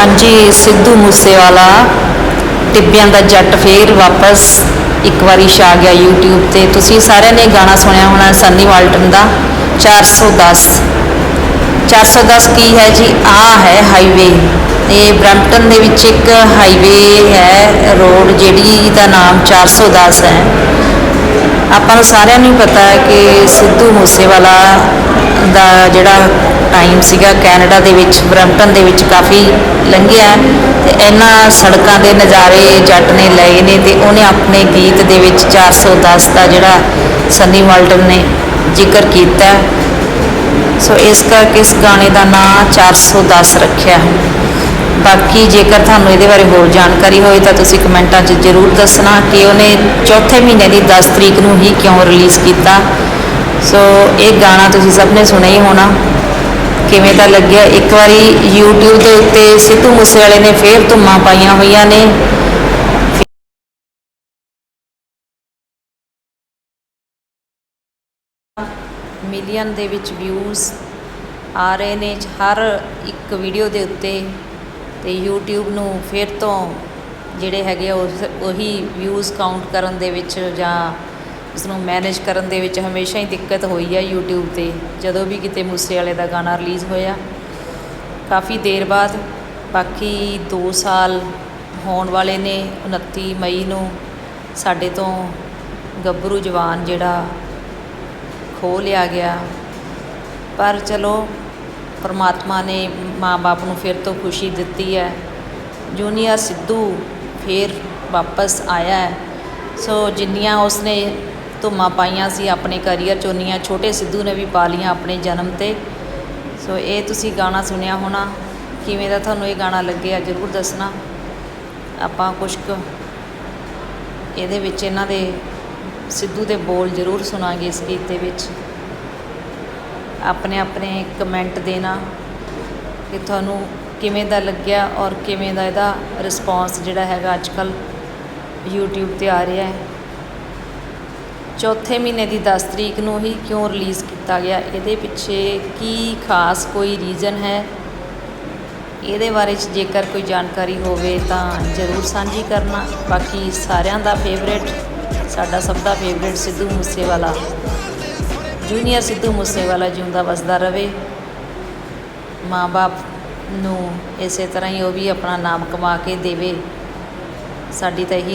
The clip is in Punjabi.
ਹਾਂਜੀ, ਸਿੱਧੂ ਮੂਸੇਵਾਲਾ, ਟਿੱਬਿਆਂ ਦਾ ਜੱਟ ਫੇਰ ਵਾਪਸ, ਇੱਕ ਵਾਰੀ ਛਾ ਗਿਆ YouTube ਤੇ। ਤੁਸੀਂ ਸਾਰਿਆਂ ਨੇ ਗਾਣਾ ਸੁਣਿਆ ਹੋਣਾ ਸੰਨੀ ਵਾਲਟਨ ਦਾ 410 410 ਕੀ ਹੈ ਜੀ? ਆ ਹੈ ਹਾਈਵੇ ਇਹ ਬ੍ਰੈਂਪਟਨ ਦੇ ਵਿੱਚ ਇੱਕ ਹਾਈਵੇ ਹੈ ਰੋਡ ਜਿਹੜੀ ਦਾ ਨਾਮ 410 ਹੈ। ਆਪਾਂ ਨੂੰ ਸਾਰਿਆਂ ਨੂੰ ਹੀ ਪਤਾ ਹੈ ਕਿ ਸਿੱਧੂ ਮੂਸੇਵਾਲਾ ਦਾ ਜਿਹੜਾ ਟਾਈਮ ਸੀਗਾ ਕੈਨੇਡਾ ਦੇ ਵਿੱਚ, ਬਰੈਂਪਟਨ ਦੇ ਵਿੱਚ ਕਾਫੀ ਲੰਘਿਆ ਹੈ ਤੇ ਇਹਨਾਂ ਸੜਕਾਂ ਦੇ ਨਜ਼ਾਰੇ ਜੱਟ ਨੇ ਲਏ ਨੇ ਤੇ ਉਹਨੇ ਆਪਣੇ ਗੀਤ ਦੇ ਵਿੱਚ 410 ਦਾ ਜਿਹੜਾ ਸੰਨੀ ਮਾਲਟਨ ਨੇ ਜ਼ਿਕਰ ਕੀਤਾ ਸੋ ਇਸ ਕਰਕੇ ਇਸ ਗਾਣੇ ਦਾ ਨਾਂ 410 ਰੱਖਿਆ ਹੈ। ਬਾਕੀ ਜੇਕਰ ਤੁਹਾਨੂੰ ਇਹਦੇ ਬਾਰੇ ਹੋਰ ਜਾਣਕਾਰੀ ਹੋਵੇ ਤਾਂ ਤੁਸੀਂ ਕਮੈਂਟਾਂ 'ਚ ਜ਼ਰੂਰ ਦੱਸਣਾ ਕਿ ਉਹਨੇ ਚੌਥੇ ਮਹੀਨੇ ਦੀ 10 ਤਰੀਕ ਨੂੰ ਹੀ ਕਿਉਂ ਰਿਲੀਜ਼ ਕੀਤਾ। ਸੋ ਇਹ ਗਾਣਾ ਤੁਸੀਂ ਸਭ ਨੇ ਸੁਣਿਆ ਹੀ ਹੋਣਾ। ਕਿਵੇਂ ਦਾ ਲੱਗਿਆ? ਇੱਕ ਵਾਰੀ YouTube ਦੇ ਉੱਤੇ ਸਿੱਧੂ ਮੂਸੇਵਾਲੇ ਨੇ ਫੇਰ ਧੁੰਮਾਂ ਪਾਈਆਂ ਹੋਈਆਂ ਨੇ। ਮਿਲੀਅਨ ਦੇ ਵਿੱਚ ਵਿਊਜ਼ ਆ ਰਹੇ ਨੇ ਹਰ ਇੱਕ ਵੀਡੀਓ ਦੇ ਉੱਤੇ ਤੇ YouTube ਨੂੰ ਫਿਰ ਤੋਂ ਜਿਹੜੇ ਹੈਗੇ ਆ ਉਸ ਉਹੀ ਵਿਊਜ਼ ਕਾਊਂਟ ਕਰਨ ਦੇ ਵਿੱਚ ਜਾਂ ਇਸ ਨੂੰ ਮੈਨੇਜ ਕਰਨ ਦੇ ਵਿੱਚ ਹਮੇਸ਼ਾ ਹੀ ਦਿੱਕਤ ਹੋਈ ਆ YouTube ਤੇ। ਜਦੋਂ ਵੀ ਕਿਤੇ ਮੂਸੇ ਵਾਲੇ ਦਾ ਗਾਣਾ ਰਿਲੀਜ਼ ਹੋਇਆ, ਕਾਫੀ ਦੇਰ ਬਾਅਦ, ਬਾਕੀ 2 ਸਾਲ ਹੋਣ ਵਾਲੇ ਨੇ 29 ਮਈ ਨੂੰ ਸਾਡੇ ਤੋਂ ਗੱਭਰੂ ਜਵਾਨ ਜਿਹੜਾ ਖੋਹ ਲਿਆ ਗਿਆ। ਪਰ ਚਲੋ, ਪਰਮਾਤਮਾ ਨੇ ਮਾਂ-ਬਾਪ ਨੂੰ ਫਿਰ ਤੋਂ ਖੁਸ਼ੀ ਦਿੱਤੀ ਹੈ। ਜੂਨੀਅਰ ਸਿੱਧੂ ਫਿਰ ਵਾਪਸ ਆਇਆ ਹੈ। ਸੋ ਜਿੰਨੀਆਂ ਉਸਨੇ ਧੁੰਮਾਂ ਪਾਈਆਂ ਸੀ, ਆਪਣੇ ਕੈਰੀਅਰ 'ਚ ਉਨੀਆਂ ਛੋਟੇ ਸਿੱਧੂ ਨੇ ਵੀ ਪਾ ਲੀਆਂ ਆਪਣੇ ਜਨਮ ਤੇ। ਸੋ ਇਹ ਤੁਸੀਂ ਗਾਣਾ ਸੁਣਿਆ ਹੋਣਾ। ਕਿਵੇਂ ਦਾ ਤੁਹਾਨੂੰ ਇਹ ਗਾਣਾ ਲੱਗਿਆ, ਜ਼ਰੂਰ ਦੱਸਣਾ। ਆਪਾਂ ਕੁਛ ਕੁ ਇਹਦੇ ਵਿੱਚ ਇਹਨਾਂ ਦੇ ਸਿੱਧੂ ਦੇ ਬੋਲ ਜ਼ਰੂਰ ਸੁਣਾਂਗੇ ਇਸ ਗੀਤ ਦੇ ਵਿੱਚ। ਆਪਣੇ ਆਪਣੇ ਕਮੈਂਟ ਦੇਣਾ ਕਿ ਤੁਹਾਨੂੰ ਕਿਵੇਂ ਦਾ ਲੱਗਿਆ ਔਰ ਕਿਵੇਂ ਦਾ ਇਹਦਾ ਰਿਸਪੌਂਸ ਜਿਹੜਾ ਹੈਗਾ ਅੱਜ ਕੱਲ YouTube ਤੇ ਆ ਰਿਹਾ ਹੈ। ਚੌਥੇ ਮਹੀਨੇ ਦੀ 10 ਤਰੀਕ ਨੂੰ ਹੀ ਕਿਉਂ ਰਿਲੀਜ਼ ਕੀਤਾ ਗਿਆ? ਇਹਦੇ ਪਿੱਛੇ ਕੀ ਖਾਸ ਕੋਈ ਰੀਜ਼ਨ ਹੈ? ਇਹਦੇ ਬਾਰੇ ਚ ਜੇਕਰ ਕੋਈ ਜਾਣਕਾਰੀ ਹੋਵੇ ਤਾਂ ਜ਼ਰੂਰ ਸਾਂਝੀ ਕਰਨਾ। ਬਾਕੀ ਸਾਰਿਆਂ ਦਾ ਫੇਵਰੇਟ ਸਾਡਾ ਸਭ ਦਾ ਫੇਵਰੇਟ ਸਿੱਧੂ ਮੂਸੇਵਾਲਾ। ਜੂਨੀਅਰ ਸਿੱਧੂ ਮੂਸੇਵਾਲਾ ਜਿਉਂਦਾ ਵਸਦਾ ਰਵੇ ਮਾਂ-ਬਾਪ ਨੂੰ ਇਸੇ ਤਰ੍ਹਾਂ ਹੀ ਉਹ ਵੀ ਆਪਣਾ ਨਾਮ ਕਮਾ ਕੇ ਦੇਵੇ। ਸਾਡੀ ਤਾਂ ਇਹੀ